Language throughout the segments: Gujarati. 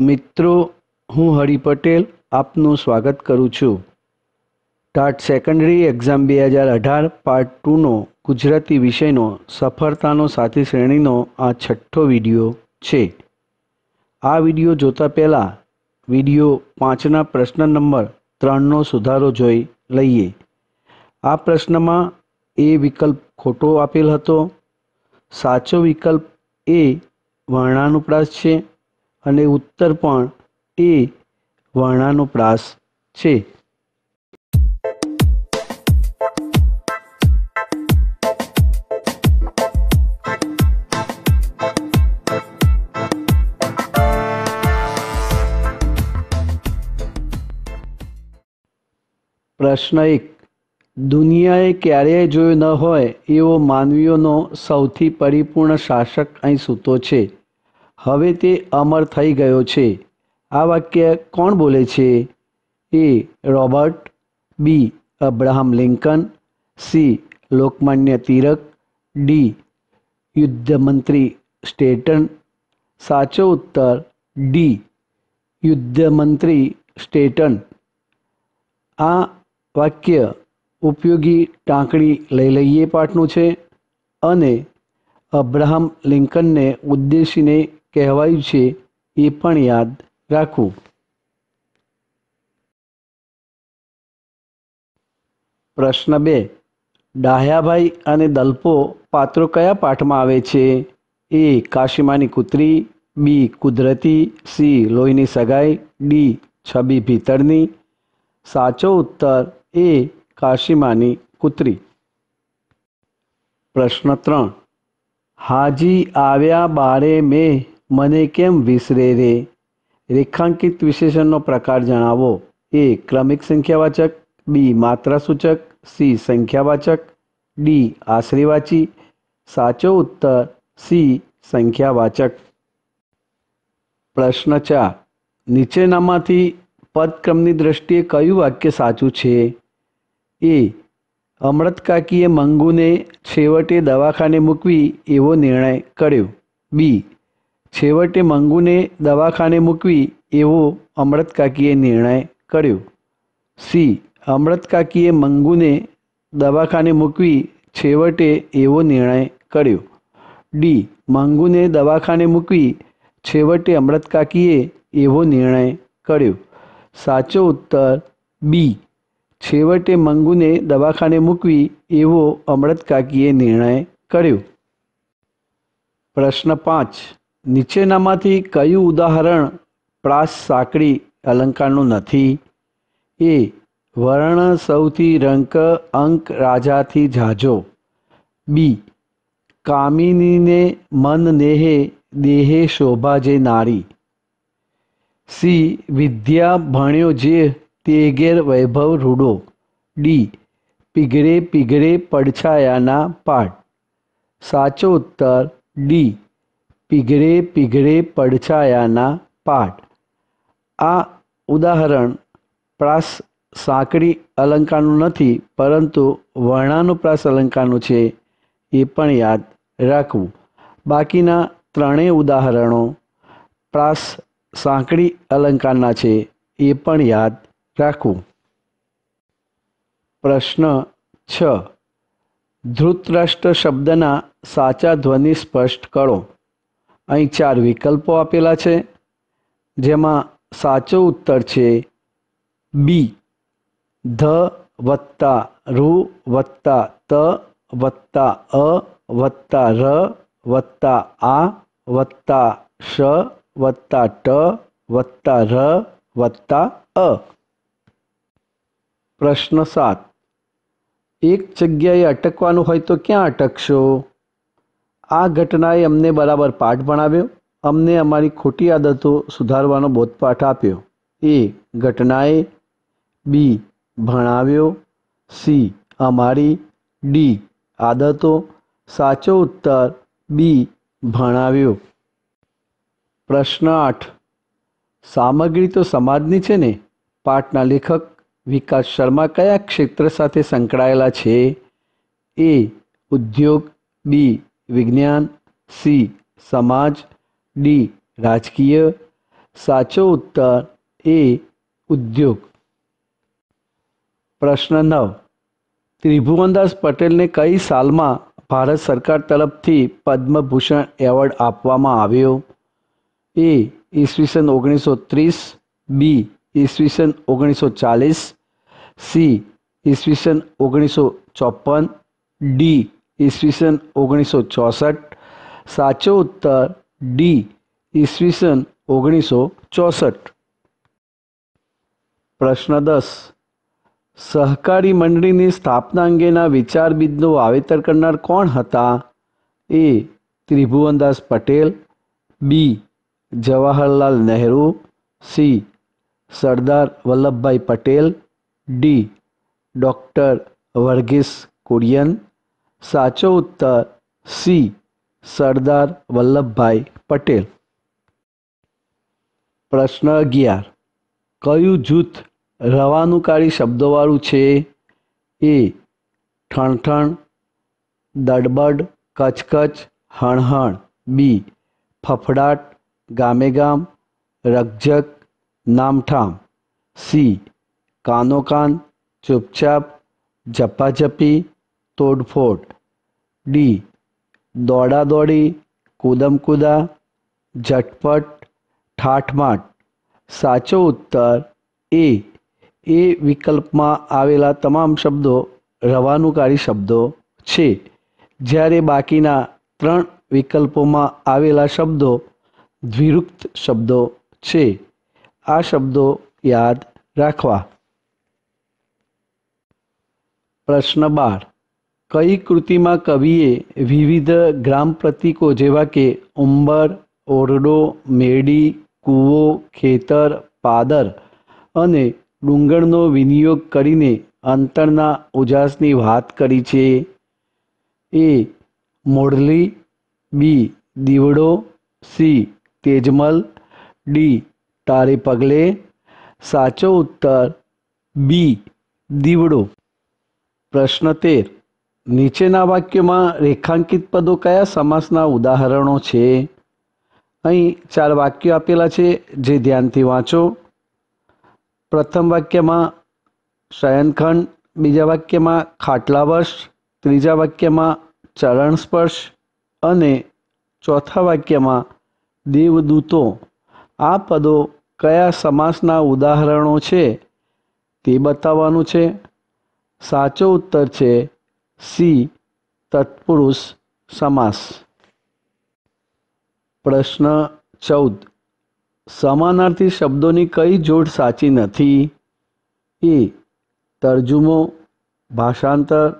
મિત્રો, હું હરિ પટેલ આપનું સ્વાગત કરું છું. ટાટ સેકન્ડરી એક્ઝામ બે હજાર અઢાર પાર્ટ ટુનો ગુજરાતી વિષયનો સફળતાનો સાથી શ્રેણીનો આ છઠ્ઠો વીડિયો છે. આ વીડિયો જોતા પહેલાં વીડિયો પાંચના પ્રશ્ન નંબર ત્રણનો સુધારો જોઈ લઈએ. આ પ્રશ્નમાં એ વિકલ્પ ખોટો આપેલ હતો. સાચો વિકલ્પ એ વર્ણાનુપ્રાસ છે. અને ઉત્તર પણ એ વર્ણાનો પ્રાસ છે. પ્રશ્ન એક. દુનિયાએ ક્યારેય જોયો ન હોય એવો માનવીઓનો સૌથી પરિપૂર્ણ શાસક અહીં સૂતો છે. હવે તે અમર થઈ ગયો છે. આ વાક્ય કોણ બોલે છે? A Robert B Abraham Lincoln, C Lokmanya Tilak, D યુદ્ધમંત્રી Stanton. સાચો ઉત્તર, ડી યુદ્ધમંત્રી સ્ટેટન. આ વાક્ય ઉપયોગી ટાંકણી લઈ લઈએ પાઠનું છે. અને અબ્રાહમ લિંકનને ઉદ્દેશીને કહેવાયું છે, એ પણ યાદ રાખવું. પ્રશ્ન બે, ડાહ્યાભાઈ અને દલપો પાત્રો કયા પાઠમાં આવે છે? એ, કાશીમાની કૂતરી, બી, કુદરતી, સી, લોહીની સગાઈ, ડી, છબી ભીતરની. સાચો ઉત્તર, એ, કાશીમાની કૂતરી. પ્રશ્ન ત્રણ, હાજી આવ્યા બારે મેં મને કેમ વિસરે રે? રેખાંકિત વિશેષણનો પ્રકાર જણાવો. એ ક્રમિક સંખ્યાવાચક બી માત્રાસૂચક સી સંખ્યાવાચક ડી આશ્રીવાચી સાચો ઉત્તર સી સંખ્યાવાચક. પ્રશ્ન ચાર. નીચેનામાંથી પદક્રમની દ્રષ્ટિએ કયું વાક્ય સાચું છે? એ. અમૃતકાકીએ મંગુને છેવટે દવાખાને મૂકવી એવો નિર્ણય કર્યો. બી. છેવટે મંગુને દવાખાને મૂકવી એવો અમૃતકાકીએ નિર્ણય કર્યો. સી. અમૃતકાકીએ મંગુને દવાખાને મૂકવી છેવટે એવો નિર્ણય કર્યો. ડી. મંગુને દવાખાને મૂકવી છેવટે અમૃતકાકીએ એવો નિર્ણય કર્યો. સાચો ઉત્તર બી. છેવટે મંગુને દવાખાને મૂકવી એવો અમૃતકાકીએ નિર્ણય કર્યો. પ્રશ્ન પાંચ. નીચેનામાંથી કયું ઉદાહરણ પ્રાસ સાંકડી અલંકારનું નથી? એ વર્ણ સૌથી રંક અંક રાજાથી જાજો બી, કામિનીને મન નેહે દેહે શોભા જે નારી. સી, વિદ્યા ભણ્યો જે તે ઘેર વૈભવ રૂડો. ડી પીગળે પીગળે પડછાયાના પાઠ. સાચો ઉત્તર, ડી પીગળે પીગળે પડછાયાના પાઠ આ ઉદાહરણ પ્રાસ સાંકડી અલંકારનું નથી, પરંતુ વર્ણાનુપ્રાસ અલંકારનું છે, એ પણ યાદ રાખવું. બાકીના ત્રણેય ઉદાહરણો પ્રાસ સાંકડી અલંકારના છે, એ પણ યાદ રાખવું. પ્રશ્ન છ. ધૃતરાષ્ટ્ર શબ્દના સાચા ધ્વનિ સ્પષ્ટ કરો. અહીં ચાર વિકલ્પો આપેલા છે. જેમાં સાચો ઉત્તર છે બી ધ વત્તા રૂ વત્તા ત વત્તા અ વત્તા ર વત્તા આ વત્તા શ વત્તા ટ વત્તા ર વત્તા અ. પ્રશ્ન સાત. એક જગ્યાએ અટકવાનું હોય તો ક્યાં અટકશો? આ ઘટનાએ અમને બરાબર પાઠ ભણાવ્યો. અમને અમારી ખોટી આદતો સુધારવાનો બોધપાઠ આપ્યો. એ ઘટનાએ બી ભણાવ્યો. સી અમારી ડી આદતો. સાચો ઉત્તર બી ભણાવ્યો. પ્રશ્ન આઠ. સામગ્રી તો સમાજની છે ને? પાઠના લેખક વિકાસ શર્મા કયા ક્ષેત્ર સાથે સંકળાયેલા છે? એ ઉદ્યોગ બી વિજ્ઞાન, સી, સમાજ, ડી, રાજકીય, સાચો ઉત્તર, એ, ઉદ્યોગ. પ્રશ્ન નવ. ત્રિભુવનદાસ પટેલને કઈ સાલમાં ભારત સરકાર તરફથી પદ્મભૂષણ એવોર્ડ આપવામાં આવ્યો? એ, ઈસવીસન ઓગણીસો ત્રીસ, બી, ઈસવીસન ઓગણીસો ચાલીસ, સી, ઈસવીસન ઓગણીસો ચોપન, ડી ઈસવીસન ઓગણીસો ચોસઠ સાચો ઉત્તર ડી, ઈસવીસન ઓગણીસો ચોસઠ પ્રશ્ન દસ. સહકારી મંડળીની સ્થાપના અંગેના વિચારબીજનું વાવેતર કરનાર કોણ હતા? A, Tribhuvandas Patel. B, Jawaharlal Nehru. C, Sardar Vallabhbhai Patel. D, doctor Verghese Kurien. સાચો ઉત્તર સી, સરદાર વલ્લભભાઈ પટેલ. પ્રશ્ન અગિયાર. કયું જૂથ રવાનુકારી શબ્દોવાળું છે? એ, ઠણઠણ, દડબડ, કચકચ, હણહણ. બી, ફફડાટ ગામે ગામ રકઝક, નામઠામ. સી કાનો કાન ચૂપચાપ ઝપાઝપી તોડફોડ ડી. દોડા દોડી, કૂદમ કૂદા, ઝટપટ, ઠાઠમાટ. સાચો ઉત્તર, એ. એ વિકલ્પમાં આવેલા તમામ શબ્દો રવાનુકારી શબ્દો છે. જ્યારે બાકીના ત્રણ વિકલ્પોમાં આવેલા શબ્દો દ્વિરુક્ત શબ્દો છે. આ શબ્દો યાદ રાખવા. પ્રશ્ન બાર. કઈ કૃતિમાં કવિએ વિવિધ ગ્રામ પ્રતીકો જેવા કે ઉંબર, ઓરડો, મેડી, કૂવો, ખેતર, પાદર અને ડુંગરનો વિનિયોગ કરીને અંતરના ઉજાસની વાત કરી છે. એ મોડલી, બી દીવડો, સી તેજમલ, ડી તારે પગલે, સાચો ઉત્તર બી દીવડો. પ્રશ્ન તેર. નીચેના વાક્યમાં રેખાંકિત પદો કયા સમાસના ઉદાહરણો છે? અહીં ચાર વાક્યો આપેલા છે, જે ધ્યાનથી વાંચો. પ્રથમ વાક્યમાં શયનખંડ, બીજા વાક્યમાં ખાટલાવશ ત્રીજા વાક્યમાં ચરણ સ્પર્શ અને ચોથા વાક્યમાં દેવદૂતો. આ પદો કયા સમાસના ઉદાહરણો છે તે બતાવવાનું છે. સાચો ઉત્તર છે સી તત્પુરુષ સમાસ. પ્રશ્ન ચૌદ. સમાનાર્થી શબ્દોની કઈ જોડ સાચી નથી? એ. તર્જુમો, ભાષાંતર,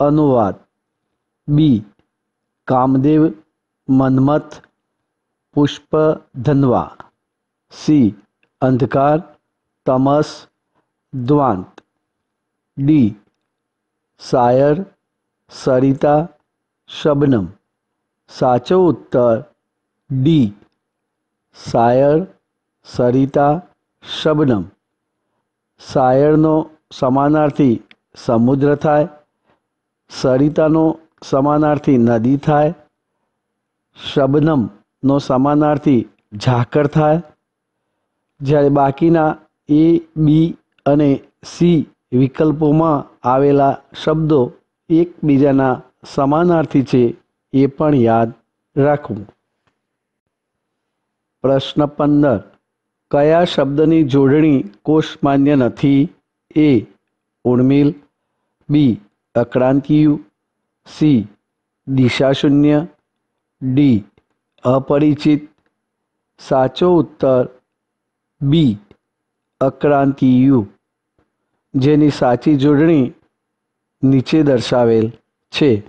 અનુવાદ. બી. કામદેવ, મન્મથ પુષ્પ ધનવા સી. અંધકાર, તમસ, દ્વાંત. ડી. શાયર સરિતા શબનમ. સાચો ઉત્તર ડી સાયર સરિતા શબનમ. સાયરનો સમાનાર્થી સમુદ્ર થાય, સરિતાનો સમાનાર્થી નદી થાય, શબનમનો સમાનાર્થી ઝાકર થાય. જ્યારે બાકીના એ બી અને સી વિકલ્પોમાં આવેલા શબ્દો એકબીજાના સમાનાર્થી છે એ પણ યાદ રાખવું પ્રશ્ન પંદર કયા શબ્દની જોડણી કોષમાન્ય નથી એ ઉર્મિલ બી અક્રાંતિયુ સી દિશાશૂન્ય ડી અપરિચિત સાચો ઉત્તર બી અક્રાંતિયુ જેની સાચી જોડણી નીચે દર્શાવેલ છે.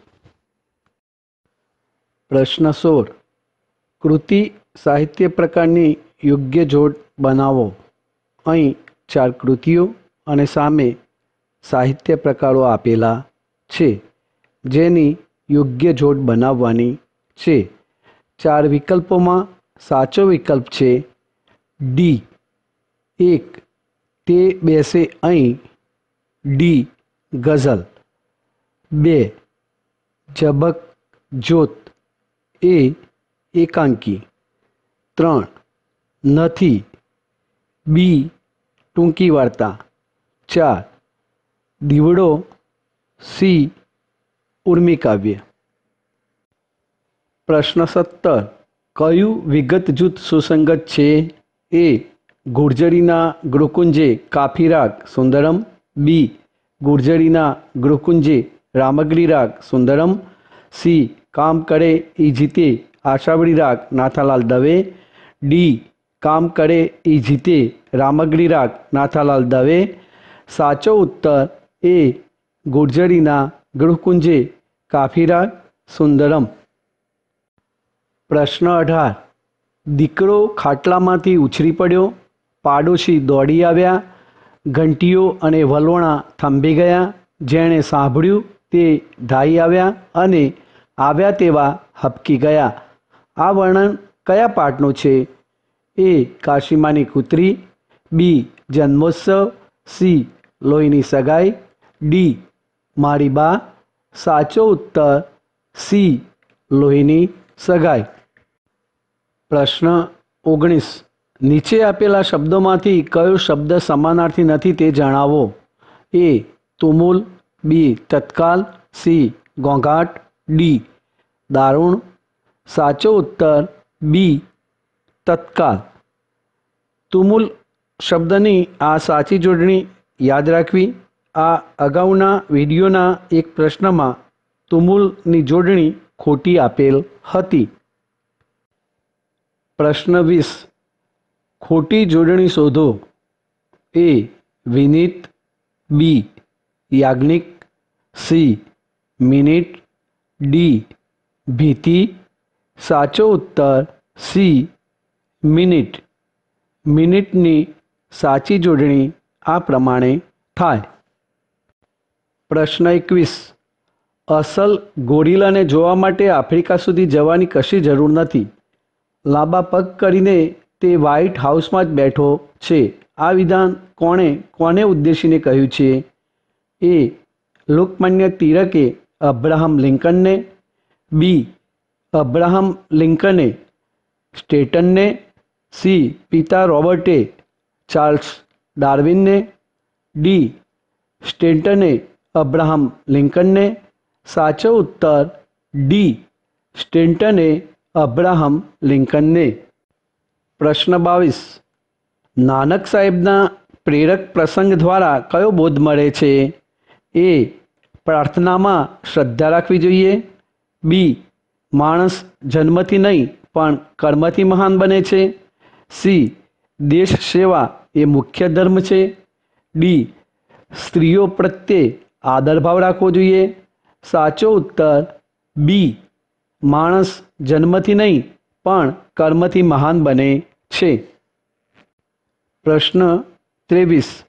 પ્રશ્ન સોળ. કૃતિ સાહિત્ય પ્રકારની યોગ્ય જોડ બનાવો. અહીં ચાર કૃતિઓ અને સામે સાહિત્ય પ્રકારો આપેલા છે, જેની યોગ્ય જોડ બનાવવાની છે. ચાર વિકલ્પોમાં સાચો વિકલ્પ છે. ડી. એક. તે બેસે અહીં. ડી. ગઝલ. બે ઝબક જોત એ એકાંકી. ત્રણ, નથી. બી, ટૂંકી વાર્તા. ચાર, દીવડો. સી ઉર્મિકાવ્ય પ્રશ્ન સત્તર, કયું વિગત જૂથ સુસંગત છે? એ, ગુર્જરીના ગૃહકુંજે કાફી રાગ સુંદરમ. બી, ગુર્જરીના ગૃકુંજે રામગરી રાગ, સુંદરમ સી, કામ કરે ઈ જીતે આશાવડી રાગ, નાથાલાલ દવે. ડી, કામ કરે ઈ જીતે, રામગરી રાગ, નાથાલાલ દવે. સાચો ઉત્તર, એ, ગુર્જરીના ગૃહકુંજે, કાફી રાગ, સુંદરમ. પ્રશ્ન અઢાર. દીકરો ખાટલામાંથી ઉછરી પડ્યો, પાડોશી દોડી આવ્યા, ઘંટીઓ અને વલોણા થંભી ગયા, જેણે સાંભળ્યું તે ધાઈ આવ્યા અને આવ્યા તેવા હબકી ગયા. આ વર્ણન કયા પાઠનું છે? એ કાશીમાની કૂતરી, બી જન્મોત્સવ, સી લોહીની સગાઈ, ડી મારી બા, સાચો ઉત્તર, સી લોહીની સગાઈ. પ્રશ્ન ઓગણીસ. નીચે આપેલા શબ્દોમાંથી કયો શબ્દ સમાનાર્થી નથી તે જણાવો? એ તુમુલ બી તત્કાલ સી ઘોંઘાટ ડી દારૂણ સાચો ઉત્તર બી તત્કાલ તુમુલ શબ્દની આ સાચી જોડણી યાદ રાખવી આ અગાઉના વિડીયોના એક પ્રશ્નમાં તુમુલની જોડણી ખોટી આપેલ હતી પ્રશ્ન વીસ ખોટી જોડણી શોધો એ વિનીત બી યાજ્ઞિક સી. મિનિટ. ડી. ભીતિ. સાચો ઉત્તર સી. મિનિટ. મિનિટની સાચી જોડણી આ પ્રમાણે થાય. પ્રશ્ન એકવીસ. અસલ ગોરિલાને જોવા માટે આફ્રિકા સુધી જવાની કશી જરૂર નથી. લાંબા પગ કરીને તે વ્હાઇટ હાઉસમાં જ બેઠો છે. આ વિધાન કોણે, કોને ઉદ્દેશીને કહ્યું છે? એ લોકમાન્ય તિલકે અબ્રાહમ લિંકનને, બી, અબ્રાહમ લિંકને, સ્ટેટનને, સી, પિતા રોબર્ટે, ચાર્લ્સ ડાર્વિનને, ડી સ્ટેન્ટને અબ્રાહમ લિંકનને, સાચો ઉત્તર, ડી સ્ટેન્ટને અબ્રાહમ લિંકનને. પ્રશ્ન બાવીસ. નાનક સાહેબના પ્રેરક પ્રસંગ દ્વારા કયો બોધ મળે છે? એ પ્રાર્થનામાં શ્રદ્ધા રાખવી જોઈએ. બી, માણસ જન્મથી નહીં, પણ કર્મથી મહાન બને છે. સી, દેશ સેવા એ મુખ્ય ધર્મ છે. ડી, સ્ત્રીઓ પ્રત્યે આદરભાવ રાખવો જોઈએ. સાચો ઉત્તર, બી, માણસ જન્મથી નહીં, પણ કર્મથી મહાન બને છે. પ્રશ્ન ત્રેવીસ.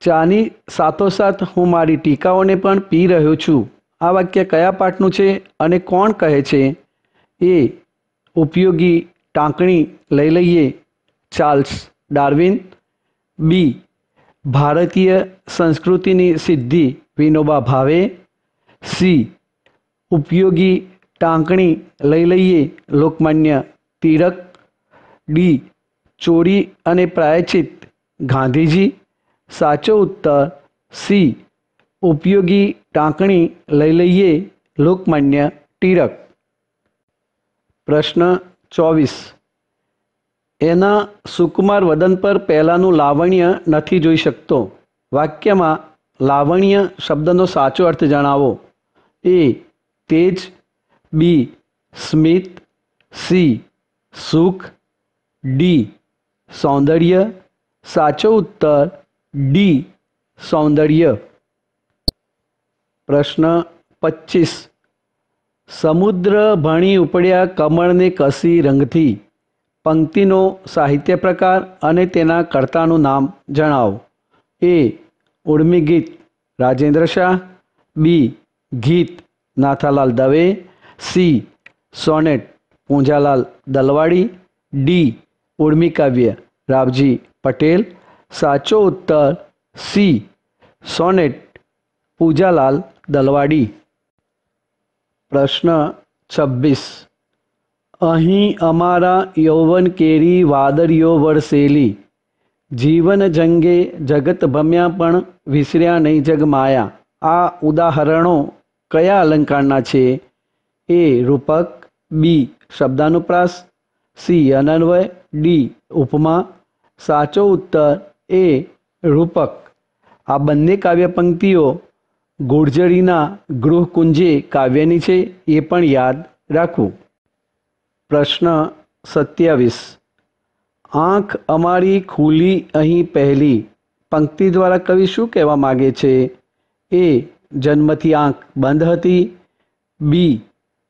ચાની સાથોસાથ હું મારી ટીકાઓને પણ પી રહ્યો છું. આ વાક્ય કયા પાઠનું છે અને કોણ કહે છે? એ ઉપયોગી ટાંકણી લઈ લઈએ. Charles Darwin. બી. ભારતીય સંસ્કૃતિની સિદ્ધિ વિનોબા ભાવે. સી. ઉપયોગી ટાંકણી લઈ લઈએ લોકમાન્ય તિલક. ડી. ચોરી અને પ્રાયચિત ગાંધીજી. સાચો ઉત્તર સી. ઉપયોગી ટાંકણી લઈ લઈએ લોકમાન્ય ટિળક પ્રશ્ન ચોવીસ. એના સુકુમાર વદન પર પહેલાંનું લાવણ્ય નથી જોઈ શકતો. વાક્યમાં લાવણ્ય શબ્દનો સાચો અર્થ જણાવો. એ, તેજ, બી, સ્મિત, સી, સુખ, ડી, સૌંદર્ય. સાચો ઉત્તર ડી, સૌંદર્ય. પ્રશ્ન પચીસ. સમુદ્ર ભણી ઉપડ્યા કમળને કસી રંગથી. પંક્તિનો સાહિત્ય પ્રકાર અને તેના કર્તાનું નામ જણાવો. એ, ઉર્મી ગીત, રાજેન્દ્ર શાહ. બી, ગીત, Nathalal Dave. C, sonnet, Poonjalal Dalwadi. D, Urmi કાવ્ય, રાવજી પટેલ. સાચો ઉત્તર સી. સોનેટ પૂજાલાલ દલવાડી. પ્રશ્ન છવ્વીસ. અહીં અમારા યૌવન કેરી વાદળીઓ વરસેલી. જીવન જંગે જગત ભમ્યા પણ વિસર્યા નહીં જગમાયા આ ઉદાહરણો કયા અલંકારના છે? એ રૂપક, બી. શબ્દાનુપ્રાસ, સી. અનન્વય, ડી. ઉપમા. સાચો ઉત્તર એ રૂપક. આ બંને કાવ્ય પંક્તિઓ ગુર્જરીના ગૃહકુંજે કાવ્યની છે, એ પણ યાદ રાખવું. પ્રશ્ન સત્યાવીસ. આંખ અમારી ખુલી અહીં પહેલી. પંક્તિ દ્વારા કવિ શું કહેવા માગે છે? એ, જન્મથી આંખ બંધ હતી. બી,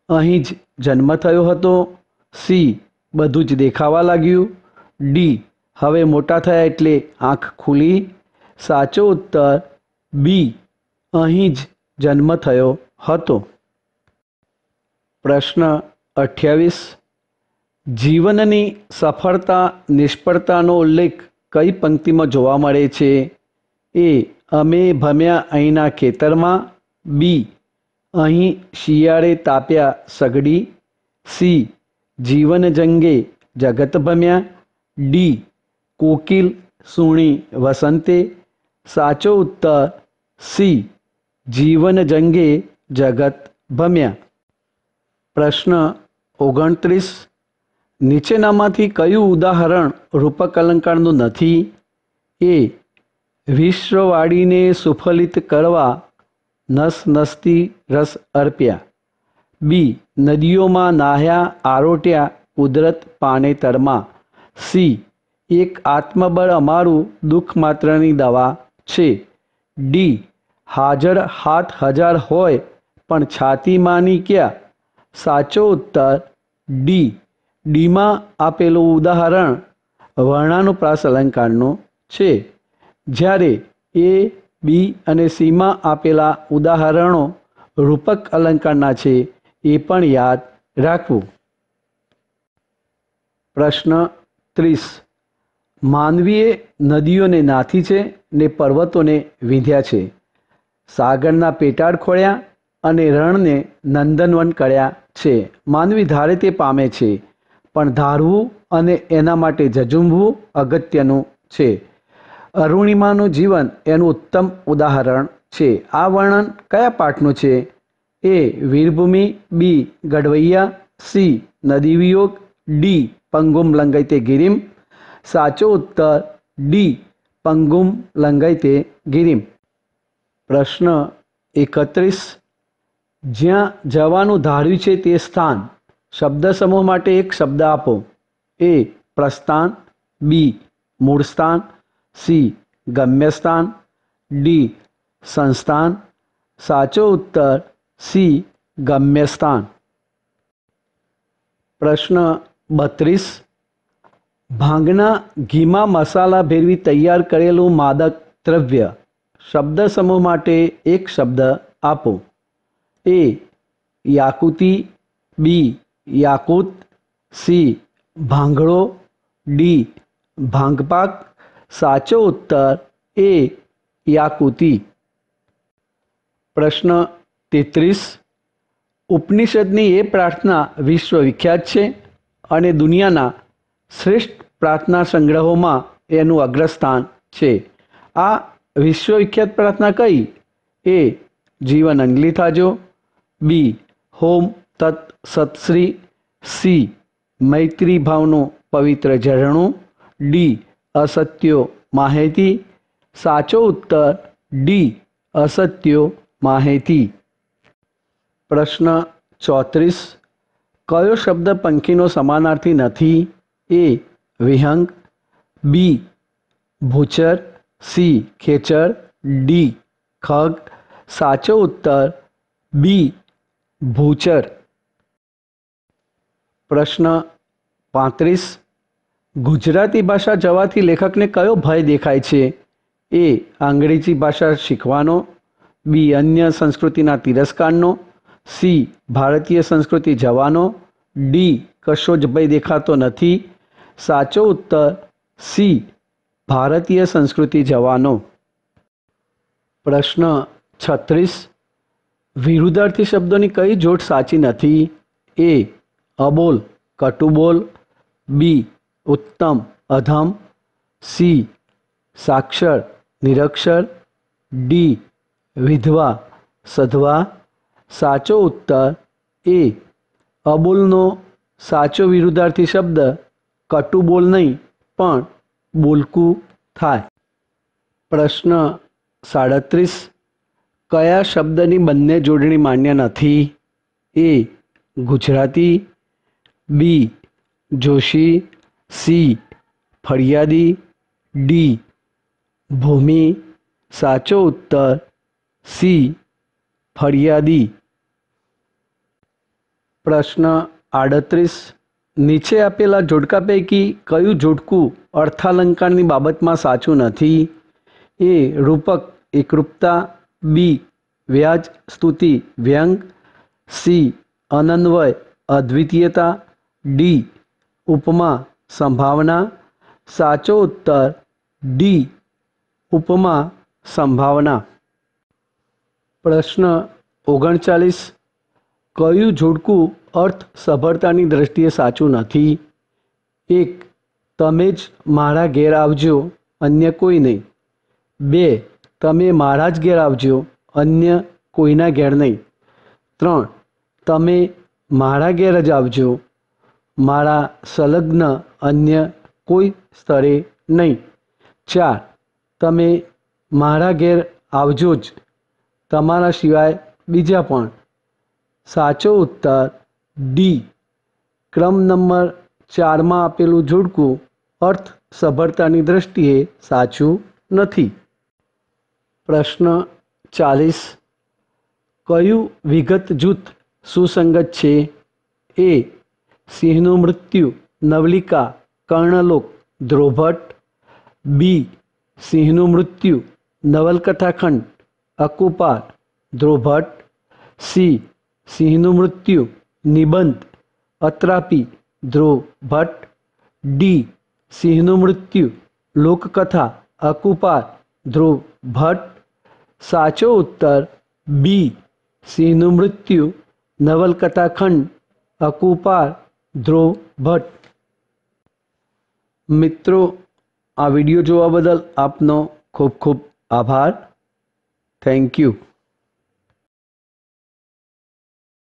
અહીં જ જન્મ થયો હતો. સી, બધું જ દેખાવા લાગ્યું. ડી હવે મોટા થયા એટલે આંખ ખુલી. સાચો ઉત્તર, બી, અહીં જ જન્મ થયો હતો. પ્રશ્ન અઠ્યાવીસ. જીવનની સફળતા, નિષ્ફળતાનો ઉલ્લેખ કઈ પંક્તિમાં જોવા મળે છે? એ, અમે ભમ્યા અહીંના ખેતરમાં. બી, અહીં શિયાળે તાપ્યા સગડી. સી, જીવન જંગે જગત ભમ્યા. ડી કોકિલ સુણી વસંતે સાચો ઉત્તર સી જીવન જંગે જગત ભમ્યા પ્રશ્ન ઓગણત્રીસ નીચેનામાંથી કયું ઉદાહરણ રૂપક અલંકારનું નથી? એ વિશ્વવાળીને સુફલિત કરવા નસ નસતી રસ અર્પ્યા. બી, નદીઓમાં નાહ્યા, આરોટ્યા, કુદરત પાનેતરમાં. સી એક આત્મબળ અમારું દુઃખ માત્રની દવા છે. ડી હાજર હાથ હજાર હોય પણ છાતીમાંની ક્યાં? સાચો ઉત્તર ડી ડીમાં આપેલું ઉદાહરણ વર્ણાનુપ્રાસ અલંકારનું છે. જ્યારે એ બી અને સીમાં આપેલા ઉદાહરણો રૂપક અલંકારના છે, એ પણ યાદ રાખવું. પ્રશ્ન ત્રીસ. માનવીએ નદીઓને નાથી છે ને પર્વતોને વિંધ્યા છે. સાગરના પેટાળ ખોળ્યા અને રણને નંદનવન કર્યા છે. માનવી ધારે તે પામે છે, પણ ધારવું અને એના માટે ઝઝુંબવું અગત્યનું છે. અરુણિમાનું જીવન એનું ઉત્તમ ઉદાહરણ છે. આ વર્ણન કયા પાઠનું છે? એ વીરભૂમિ, બી ગઢવૈયા, સી નદી વિયોગ ડી પંગુમ લંગૈતે ગિરિમ સાચો ઉત્તર ડી પંગુમ લંગાઈ તે ગિરિમ. પ્રશ્ન એકત્રીસ. જ્યાં જવાનું ધાર્યું છે તે સ્થાન. શબ્દ સમૂહ માટે એક શબ્દ આપો. એ પ્રસ્થાન. બી મૂળ સ્થાન. સી ગમ્યસ્થાન ડી સંસ્થાન. સાચો ઉત્તર સી ગમ્યસ્થાન પ્રશ્ન બત્રીસ. ભાંગના ઘીમાં મસાલા ભેરવી તૈયાર કરેલું માદક દ્રવ્ય શબ્દ સમૂહ માટે એક શબ્દ આપો. એ યાકુતી, બી યાકુત, સી ભાંગડો, ડી ભાંગપાક, સાચો ઉત્તર એ યાકુતી. પ્રશ્ન તેત્રીસ. ઉપનિષદની એ પ્રાર્થના વિશ્વવિખ્યાત છે અને દુનિયાના શ્રેષ્ઠ પ્રાર્થના સંગ્રહોમાં એનું અગ્રસ્થાન છે. આ વિશ્વવિખ્યાત પ્રાર્થના કઈ? એ જીવન અંગલી થાજો. બી હોમ તત સત્શ્રી સી મૈત્રી ભાવનું પવિત્ર ઝરણું. ડી અસત્યો માહિતી. સાચો ઉત્તર, ડી અસત્યો માહિતી. પ્રશ્ન ચોત્રીસ. કયો શબ્દ પંખીનો સમાનાર્થી નથી? એ વિહંગ, બી ભૂચર, સી ખેચર, ડી ખગ. સાચો ઉત્તર, બી ભૂચર. પ્રશ્ન પાંત્રીસ. ગુજરાતી ભાષા જવાથી લેખકને કયો ભય દેખાય છે? એ અંગ્રેજી ભાષા શીખવાનો, બી અન્ય સંસ્કૃતિના તિરસ્કારનો, સી ભારતીય સંસ્કૃતિ જવાનો, ડી કશો જ ભય દેખાતો નથી સાચો ઉત્તર, સી, ભારતીય સંસ્કૃતિ જવાનો. પ્રશ્ન છત્રીસ, વિરુદ્ધાર્થી શબ્દોની કઈ જોડ સાચી નથી? એ, અબોલ, કટુબોલ, બી, ઉત્તમ, અધમ, સી, સાક્ષર, નિરક્ષર, ડી, વિધવા, સધવા. સાચો ઉત્તર, એ, અબોલનો સાચો વિરુદ્ધાર્થી શબ્દ કટુબોલ નહીં પણ બોલકું થાય પ્રશ્ન સાડત્રીસ કયા શબ્દની બંને જોડણી માન્ય નથી A Gujarati B Joshi C ફરિયાદી ડી ભૂમિ સાચો ઉત્તર સી ફરિયાદી પ્રશ્ન આડત્રીસ નીચે આપેલા જોડકા પૈકી કયું જોડકું અર્થાલંકારની બાબતમાં સાચું નથી? એ રૂપક, એકરૂપતા, બી, વ્યાજ, સ્તુતિ, વ્યંગ, સી, અનન્વય, અદ્વિતીયતા, ડી, ઉપમા, સંભાવના, સાચો ઉત્તર, ડી, ઉપમા, સંભાવના. પ્રશ્ન ઓગણચાલીસ કયું જોડકું અર્થ સફળતાની દ્રષ્ટિએ સાચું નથી? એક, તમે જ મારા ઘેર આવજો, અન્ય કોઈ નહીં. બે, તમે મારા જ ઘેર આવજો, અન્ય કોઈના ઘેર નહીં. ત્રણ, તમે મારા ઘેર જ આવજો, મારા સંલગ્ન અન્ય કોઈ સ્તરે નહીં. ચાર, તમે મારા ઘેર આવજો જ, તમારા સિવાય બીજા પણ. સાચો ઉત્તર ડી ક્રમ નંબર ચારમાં આપેલું જોડકું અર્થ સભળતાની દ્રષ્ટિએ સાચું નથી. પ્રશ્ન ચાલીસ. કયું વિગત જૂથ સુસંગત છે? એ સિંહનું મૃત્યુ, નવલિકા, કર્ણલોક ધ્રોભટ બી સિંહનું મૃત્યુ, નવલકથાખંડ અકુપાર ધ્રોભટ સી સિંહનું મૃત્યુ નિબંધ અત્રાપી ધ્રુવ ભટ્ટ ડી સિંહનું મૃત્યુ લોકકથા અકુપાર ધ્રુવ ભટ્ટ સાચો ઉત્તર બી સિંહનું મૃત્યુ નવલકથાખંડ અકુપાર ધ્રુવ ભટ્ટ મિત્રો આ વીડિયો જોવા બદલ આપનો ખૂબ ખૂબ આભાર થેન્ક યુ